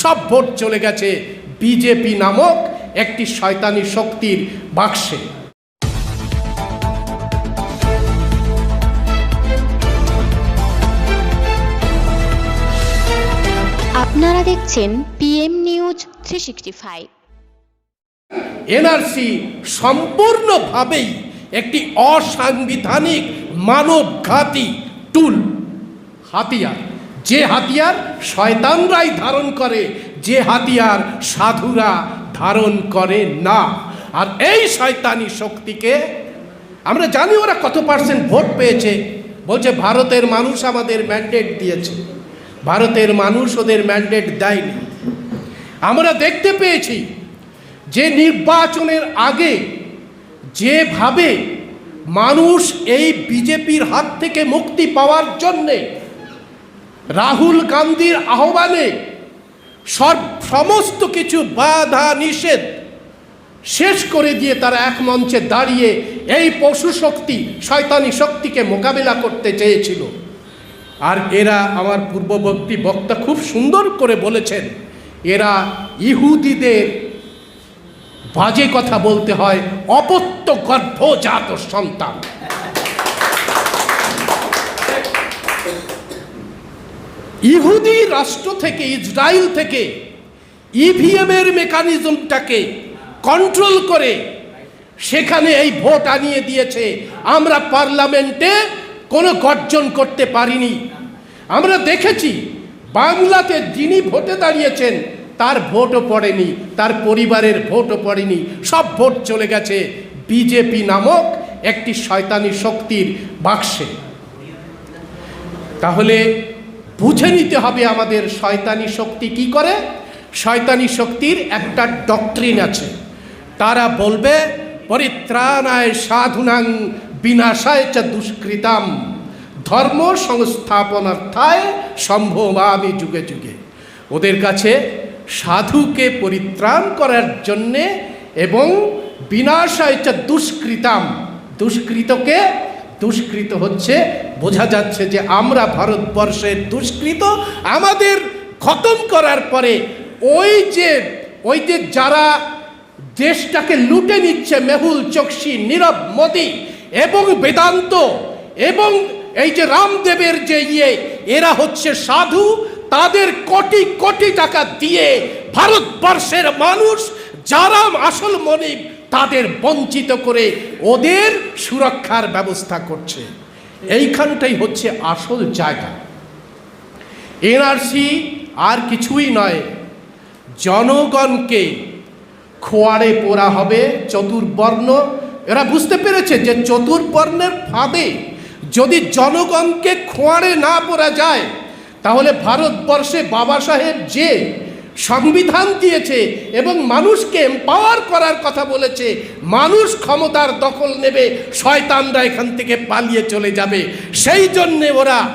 সব ভোট চলে গেছে বিজেপি নামক একটি শয়তানি শক্তির বাক্সে। আপনারা দেখছেন PM news three sixty five NRC সম্পূর্ণভাবেই একটি অসাংবিধানিক মানবঘাতী টুল হাতিয়ার। যে হাতিয়ার শয়তানরাই ধারণ করে, যে হাতিয়ার সাধুরা ধারণ করে না। আর এই শয়তানি শক্তিকে আমরা জানি ওরা কত পার্সেন্ট ভোট পেয়েছে। বলছে, ভারতের মানুষ আমাদের ম্যান্ডেট দিয়েছে। ভারতের মানুষ ওদের ম্যান্ডেট দেয়নি। আমরা দেখতে পেয়েছি যে নির্বাচনের আগে যেভাবে মানুষ এই বিজেপির হাত থেকে মুক্তি পাওয়ার জন্যে রাহুল গান্ধীর আহ্বানে সব সমস্ত কিছু বাধা নিষেধ শেষ করে দিয়ে তারা এক মঞ্চে দাঁড়িয়ে এই পশু শক্তি, শয়তানি শক্তিকে মোকাবিলা করতে চেয়েছিল। আর এরা আমার পূর্ববর্তী বক্তা খুব সুন্দর করে বলেছেন, এরা ইহুদিদের বাজে কথা বলতে হয়, অপত্য গর্ভজাত সন্তান। ইহুদি রাষ্ট্র থেকে, ইসরায়েল থেকে ইভিএম এর মেকানিজমটাকে কন্ট্রোল করে সেখানে এই ভোট আনিয়ে দিয়েছে। আমরা পার্লামেন্টে কোনো গর্জন করতে পারিনি। আমরা দেখেছি বাংলাতে যিনি ভোটে দাঁড়িয়েছেন, তার ভোটও পড়েনি, তার পরিবারের ভোটও পড়েনি। সব ভোট চলে গেছে বিজেপি নামক একটি শয়তানি শক্তির বাক্সে। তাহলে বুঝে নিতে হবে আমাদের শয়তানি শক্তি কি করে? শয়তানি শক্তির একটা ডক্ট্রিন আছে। তারা বলবে, পরিত্রাণায় সাধুনাং বিনাশায় চ দুষ্কৃতাম। ধর্ম সংস্থাপনার্থায় সম্ভবামি যুগে যুগে। ওদের কাছে সাধুকে পরিত্রাণ করার জন্যে এবং বিনাশায় চ দুষ্কৃতাম। দুষ্কৃতকে দুষ্কৃত হচ্ছে, বোঝা যাচ্ছে যে আমরা ভারতবর্ষের দুষ্কৃত, আমাদের খতম করার পরে ওই যে ওই যে যারা দেশটাকে লুটে নিচ্ছে, মেহুল, চকসি, নীরব, মোদী এবং বেদান্ত এবং এই যে রামদেবের যে ইয়ে এরা হচ্ছে সাধু, তাদের কোটি কোটি টাকা দিয়ে ভারতবর্ষের মানুষ, যারা আসল মনিব তাদের বঞ্চিত করে ওদের সুরক্ষার ব্যবস্থা করছে। এইখানটাই হচ্ছে আসল জায়গা। এনআরসি আর কিছুই নয়, জনগণকে খোয়াড়ে পোড়া হবে চতুর্বর্ণ। এরা বুঝতে পেরেছে যে চতুর্বর্ণের ফাঁদে যদি জনগণকে খোয়াড়ে না পড়া যায়, তাহলে ভারতবর্ষে বাবা সাহেব যে সংবিধান দিয়েছে এবং মানুষকে এম্পাওয়ার করার কথা বলেছে। মানুষ ক্ষমতার দখল নেবে, শয়তানরা এখান থেকে পালিয়ে চলে যাবে। সেই জন্যে ওরা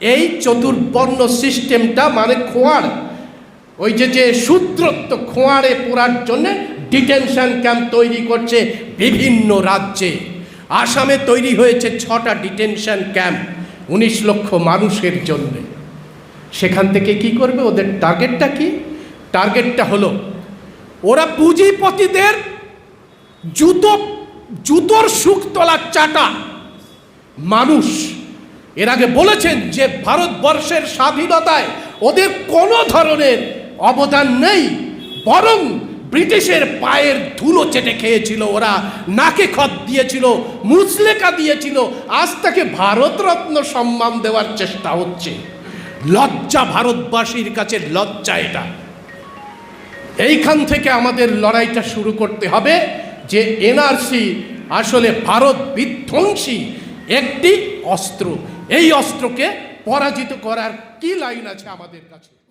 এই চতুর্বর্ণ সিস্টেমটা মানে খোয়াড় ওই যে যে সূত্রত্ব খোঁয়াড়ে পোড়ার জন্যে ডিটেনশন ক্যাম্প তৈরি করছে বিভিন্ন রাজ্যে। আসামে তৈরি হয়েছে ছটা ডিটেনশন ক্যাম্প উনিশ লক্ষ মানুষের জন্যে। সেখান থেকে কি করবে? ওদের টার্গেটটা কি? টার্গেটটা হলো। ওরা পুঁজিপতিদের জুতো, জুতোর সুখ তোলার চাটা। মানুষ, এর আগে বলেছেন যে ভারতবর্ষের স্বাধীনতায় ওদের কোনো ধরনের অবদান নেই, বরং ব্রিটিশের পায়ের ধুলো চেটে খেয়েছিল, ওরা নাকে খত দিয়েছিল, মুসলেকা দিয়েছিল। আজ তাকে ভারতরত্ন সম্মান দেওয়ার চেষ্টা হচ্ছে। লজ্জা ভারতবাসীর কাছে লজ্জা এটা। এইখান থেকে আমাদের লড়াইটা শুরু করতে হবে যে এনআরসি আসলে ভারত বিধ্বংসী একটি অস্ত্র। এই অস্ত্রকে পরাজিত করার কি লাইন আছে আমাদের কাছে?